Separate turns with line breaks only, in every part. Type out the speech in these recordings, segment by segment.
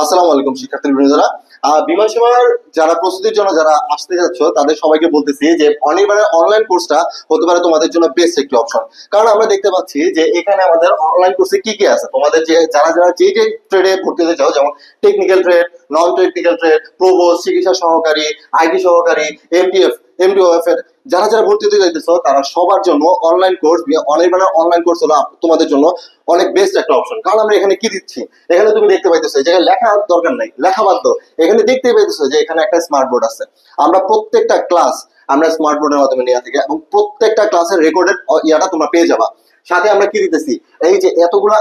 আসসালামু আলাইকুম, শিক্ষার্থী বৃন্দরা। বিমান সেবার যারা প্রস্তুতির জন্য যারা আসতে যাচ্ছ, তাদের সবাইকে বলতেছি যে অনলাইন কোর্সটা হতে পারে তোমাদের জন্য বেস্ট একটি অপশন কারণ আমরা দেখতে পাচ্ছি যে এখানে আমাদের অনলাইন কোর্সে কি কি আছে? তোমাদের যে, যারা যারা যে যে ট্রেডে ভর্তি হতে চাও, যেমন technical trade non technical trade প্রবোস চিকিৎসা সহকারী আইটি সহকারী এমডিএফ এমডিওএফ এর যারা যারা ভর্তি হতে চাইতেছো, তারা সবার জন্য অনলাইন কোর্স অনির্বাণের অনলাইন কোর্স হলো তোমাদের জন্য অনেক বেস্ট একটা অপশন কারণ আমরা এখানে কি দিচ্ছি? এখানে তুমি দেখতে পাইতেছো জায়গায় লেখা দরকার নাই, লেখা বাধ্য। এখানে দেখতে পাইতেছো যে এখানে একটা স্মার্ট বোর্ড আছে। আমরা প্রত্যেকটা ক্লাস আমরা স্মার্ট বোর্ডের মাধ্যমে নেওয়া থেকে এবং প্রত্যেকটা ক্লাসের রেকর্ডেড ইয়াটা তোমরা পেয়ে যাবা। সাথে আমরা কি দিতেছি? এই যে এতগুলা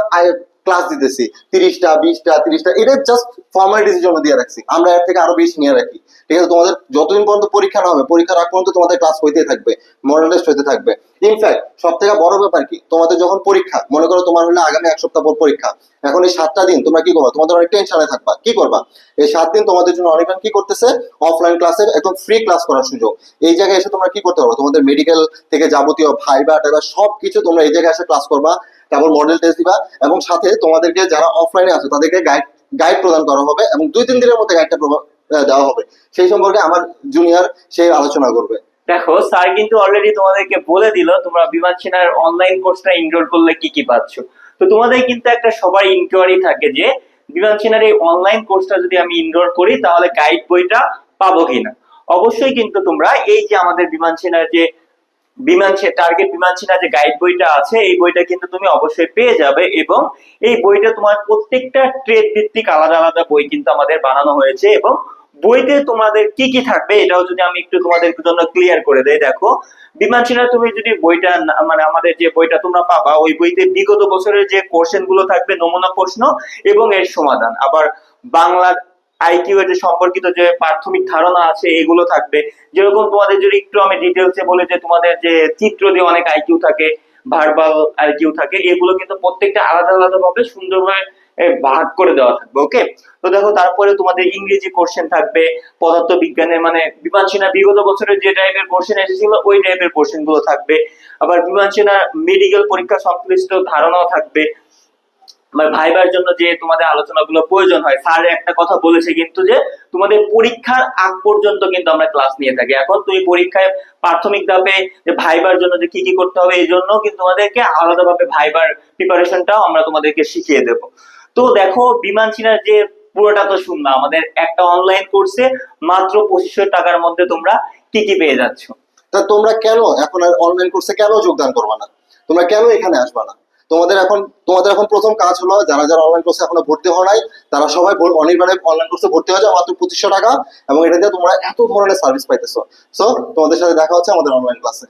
ক্লাস দিতেছি। তিরিশটা, বিশটা, তিরিশটা, এটা জাস্ট ফর্মালিটির জন্য দিয়ে রাখছি। আমরা এর থেকে আরও বেশি নিয়ে রাখি। ঠিক আছে? তোমাদের যতদিন পর্যন্ত পরীক্ষা না হবে, পরীক্ষার আগ পর্যন্ত তোমাদের ক্লাস হইতে থাকবে মডেল টেস্ট হইতে থাকবে। ইনফ্যাক্ট সব থেকে বড় ব্যাপার কি? তোমাদের যখন পরীক্ষা, মনে করো তোমার হলে আগামী এক সপ্তাহ পর পরীক্ষা, এখন এই সাতটা দিন তোমরা কি করবা? তোমাদের অনেক টেনশনে থাকবা। কি করবা? এই সাত দিন তোমাদের জন্য অনেকজন কি করতেছে? অফলাইন ক্লাসের একদম ফ্রি ক্লাস করার সুযোগ। এই জায়গায় এসে তোমরা কি করতে পারো তোমাদের মেডিকেল থেকে যাবতীয় ভাইবা টাইবা সব কিছু তোমরা এই জায়গায় এসে ক্লাস করবা, তারপর মডেল টেস্ট দিবা এবং সাথে তোমাদেরকে যারা অফলাইনে আছে, তাদেরকে গাইড গাইড প্রদান করা হবে এবং দুই তিন দিনের মধ্যে গাইডটা দেওয়া হবে। সেই সম্পর্কে আমার জুনিয়র সে আলোচনা করবে।
দেখো, স্যার কিন্তু অলরেডি তোমাদেরকে বলে দিল তোমরা বিমান সেনার অনলাইন কোর্সটা ইনরোল করলে কি কি পাচ্ছ। তো তোমাদের কিন্তু একটা সবার ইনকোয়ারি থাকে যে, বিমান সেনার এই অনলাইন কোর্সটা যদি আমি ইনরোল করি, তাহলে গাইড বইটা পাবো কিনা? অবশ্যই কিন্তু তোমরা এই যে আমাদের বিমান সেনার যে বিমান টার্গেট বিমান সেনা যে গাইড বইটা আছে, এই বইটা কিন্তু তুমি অবশ্যই পেয়ে যাবে এবং এই বইটা তোমার প্রত্যেকটা ট্রেড ভিত্তিক আলাদা আলাদা বই কিন্তু আমাদের বানানো হয়েছে এবং বইতে তোমাদের কি কি থাকবে এটাও যদি আমি একটু তোমাদের জন্য ক্লিয়ার করে দেই, দেখো। বিমান সেনা, তুমি যদি বইটা মানে আমাদের যে বইটা তোমরা পাবা, ওই বইতে বিগত বছরের যে কোশ্চেনগুলো থাকবে, নমুনা প্রশ্ন এবং এর সমাধান। আবার বাংলা আইকিউ এর যে সম্পর্কিত যে প্রাথমিক ধারণা আছে, এগুলো থাকবে। যেরকম তোমাদের যদি একটু আমি ডিটেলসে বলি যে তোমাদের যে চিত্র দিয়ে অনেক আইকিউ থাকে ভার্বাল আইকিউ থাকে, এগুলো কিন্তু প্রত্যেকটা আলাদা আলাদা ভাবে সুন্দরভাবে ভাগ করে দেওয়া থাকবে ওকে তো দেখো, তারপরে তোমাদের ইংরেজি কোশ্চেন থাকবে পদার্থ বিজ্ঞানের মানে বিমান সেনা বিগত বছরের যে টাইপের কোশ্চেন এসেছিল, ওই টাইপের কোশ্চেনগুলো থাকবে। আবার বিমান সেনা মেডিকেল পরীক্ষা সংশ্লিষ্ট ধারণাও থাকবে। ভাইবার জন্য যে তোমাদের আলোচনাগুলো প্রয়োজন হয় স্যার একটা কথা বলেছে কিন্তু যে, তোমাদের পরীক্ষার আগ পর্যন্ত কিন্তু আমরা ক্লাস নিয়ে থাকি। এখন তুমি পরীক্ষায় প্রাথমিক ধাপে যে ভাইবার জন্য যে কি কি করতে হবে, এই জন্য কিন্তু তোমাদেরকে আলাদাভাবে ভাইবার প্রিপারেশনটাও আমরা তোমাদেরকে শিখিয়ে দেব। তো দেখো, বিমান সেনার যে পুরোটা তো শুনলাম আমাদের একটা অনলাইন কোর্সে মাত্র পঁচিশশো টাকার মধ্যে তোমরা কি কি পেয়ে যাচ্ছ।
তা তোমরা কেন এখন আর অনলাইন কোর্সে কেন যোগদান করবে না? তোমরা কেন এখানে আসবে না? তোমাদের এখন তোমাদের এখন প্রথম কাজ হলো, যারা যারা অনলাইন কোর্সে এখনও ভর্তি হওয়া নাই, তারা সবাই অনির্বাণে অনলাইন কোর্সে ভর্তি হয়ে যাও, মাত্র পঁচিশশো টাকা, এবং এটা দিয়ে তোমরা এত ধরনের সার্ভিস পাইতেছো। সো তোমাদের সাথে দেখা হচ্ছে আমাদের অনলাইন ক্লাসে